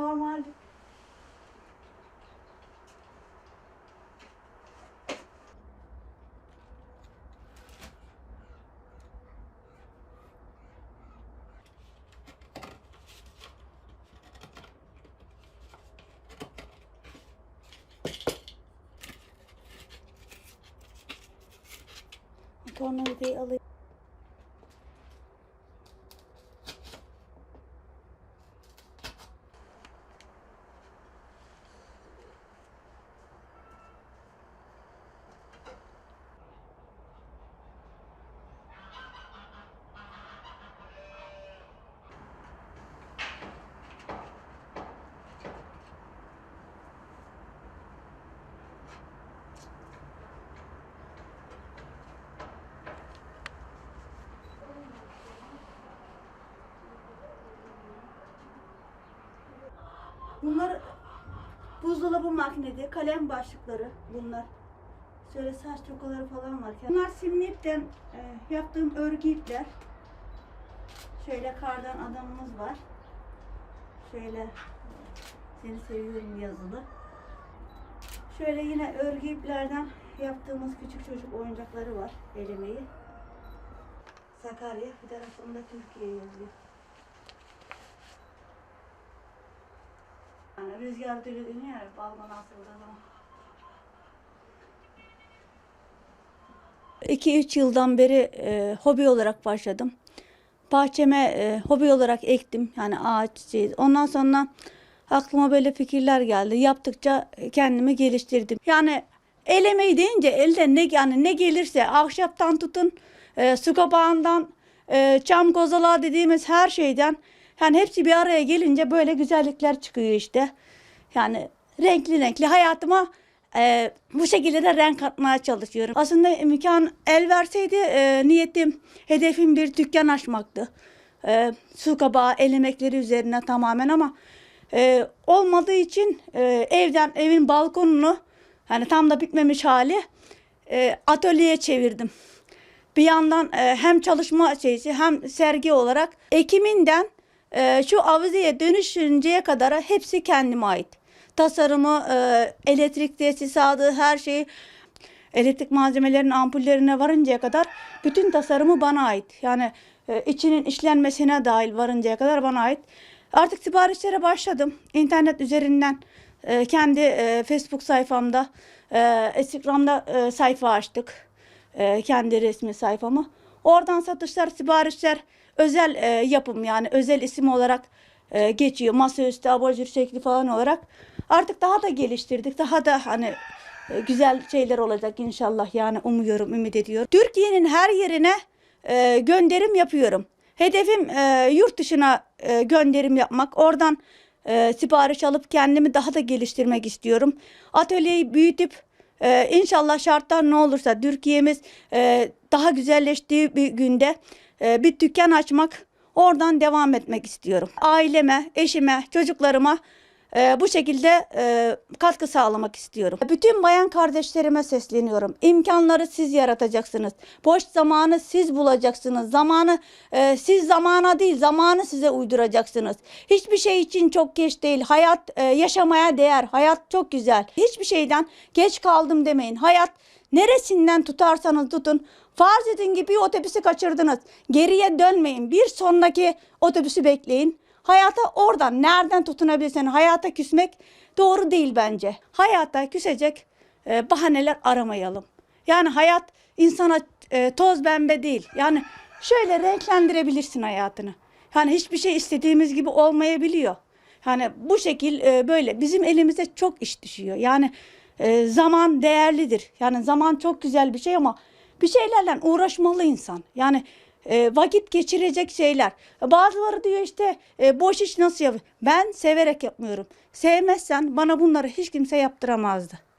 normal. Tornavidayı alayım. Bunlar buzdolabı makinesi, kalem başlıkları bunlar. Şöyle saç tokaları falan var. Bunlar simli ipten e, yaptığım örgü ipler. Şöyle kardan adamımız var. Şöyle seni seviyorum yazılı. Şöyle yine örgü iplerden yaptığımız küçük çocuk oyuncakları var. El emeği. Sakarya, bir tarafında Türkiye yazıyor. Yani rüzgar dönüyor ya balkon asıldığı zaman. 2-3 yıldan beri e, hobi olarak başladım. Bahçeme e, hobi olarak ektim. Yani ağaç çiçeği. Ondan sonra aklıma böyle fikirler geldi. Yaptıkça kendimi geliştirdim. Yani el deyince elde ne yani ne gelirse ahşaptan tutun, e, su kabağından, e, çam kozalağı dediğimiz her şeyden yani hepsi bir araya gelince böyle güzellikler çıkıyor işte. Yani renkli renkli hayatıma e, bu şekilde de renk katmaya çalışıyorum. Aslında imkan el verseydi e, niyetim, hedefim bir dükkan açmaktı. E, su kabağı, el emekleri üzerine tamamen ama e, olmadığı için e, evden evin balkonunu yani tam da bitmemiş hali e, atölyeye çevirdim. Bir yandan e, hem çalışma şeysi hem sergi olarak Ekiminden e, şu avizeye dönüşünceye kadar hepsi kendime ait. Tasarımı, e, elektrik tesisatı, her şeyi elektrik malzemelerinin ampullerine varıncaya kadar bütün tasarımı bana ait. Yani e, içinin işlenmesine dahil varıncaya kadar bana ait. Artık siparişlere başladım. İnternet üzerinden e, kendi e, Facebook sayfamda, e, Instagram'da e, sayfa açtık. E, kendi resmi sayfamı. Oradan satışlar, siparişler özel e, yapım yani özel isim olarak e, geçiyor. Masaüstü, abajur şekli falan olarak. Artık daha da geliştirdik. Daha da hani e, güzel şeyler olacak inşallah yani umuyorum, ümit ediyorum. Türkiye'nin her yerine e, gönderim yapıyorum. Hedefim e, yurt dışına e, gönderim yapmak. Oradan e, sipariş alıp kendimi daha da geliştirmek istiyorum. Atölyeyi büyütüp e, inşallah şartlar ne olursa Türkiye'miz e, daha güzelleştiği bir günde e, bir dükkan açmak, oradan devam etmek istiyorum. Aileme, eşime, çocuklarıma e, bu şekilde e, katkı sağlamak istiyorum. Bütün bayan kardeşlerime sesleniyorum. İmkanları siz yaratacaksınız. Boş zamanı siz bulacaksınız. Zamanı siz zamana değil, zamanı size uyduracaksınız. Hiçbir şey için çok geç değil. Hayat yaşamaya değer. Hayat çok güzel. Hiçbir şeyden geç kaldım demeyin. Hayat neresinden tutarsanız tutun. Farz edin ki bir otobüsü kaçırdınız. Geriye dönmeyin. Bir sonraki otobüsü bekleyin. Hayata oradan nereden tutunabilirsen hayata küsmek doğru değil bence. Hayata küsecek e, bahaneler aramayalım. Yani hayat insana e, toz pembe değil. Yani şöyle renklendirebilirsin hayatını. Yani hiçbir şey istediğimiz gibi olmayabiliyor. Yani bu şekil e, böyle bizim elimize çok iş düşüyor. Yani e, zaman değerlidir. Yani zaman çok güzel bir şey ama bir şeylerle uğraşmalı insan. Yani e, vakit geçirecek şeyler. Bazıları diyor işte e, boş iş nasıl yapıyor? Ben severek yapmıyorum. Sevmezsen bana bunları hiç kimse yaptıramazdı.